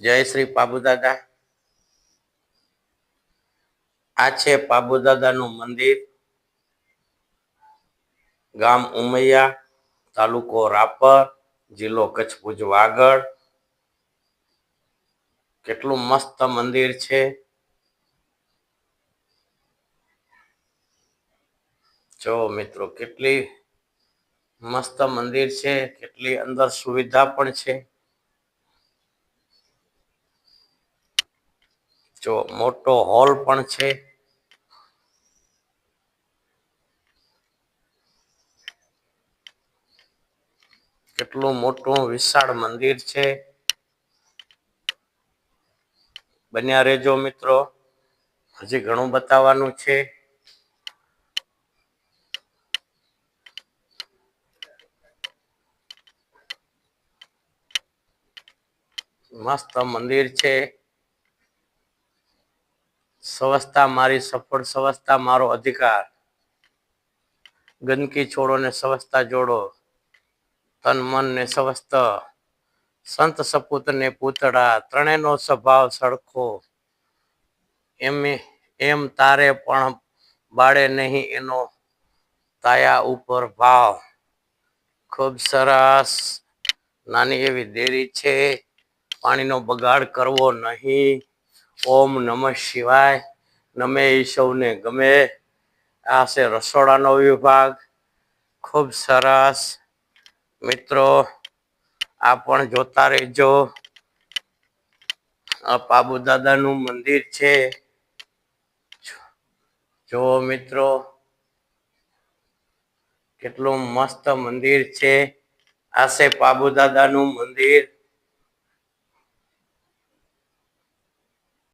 જય શ્રી પાબુદાદા આ છે પાબુદાદાનું મંદિર. ગામ ઉમૈયા, તાલુકો રાપર, જિલ્લો કચ્છ ભુજ વાગડ. કેટલું મસ્ત મંદિર છે. જો મિત્રો, કેટલી મસ્ત મંદિર છે, કેટલી અંદર સુવિધા પણ છે. જો મોટો હોલ પણ છે. કેટલું મોટું વિશાળ મંદિર છે. બન્યા રહેજો મિત્રો. હજી ઘણું બતાવવાનું છે. મસ્ત મંદિર છે. સ્વસ્થતા મારી સફળ સ્વસ્થતા મારો અધિકાર. ગંદકી છોડો ને સ્વસ્થતા જોડો. તન મન ને સ્વસ્થ સંત સપૂત ને પૂતળા. ત્રણેયનો સ્વભાવ સળખો એમ એમ તારે પણ બાળે નહીં એનો તાયા ઉપર ભાવ. ખૂબ સરસ. નાની એવી દેરી છે. પાણીનો બગાડ કરવો નહીં. ઓમ નમઃ શિવાય. નમે એ સૌને ગમે. આ છે રસોડાનો વિભાગ. ખૂબ સરસ. મિત્રો, આ પણ જોતા રહેજો. આ પાબુ મંદિર છે. જો મિત્રો, કેટલું મસ્ત મંદિર છે. આ છે પાબુ મંદિર.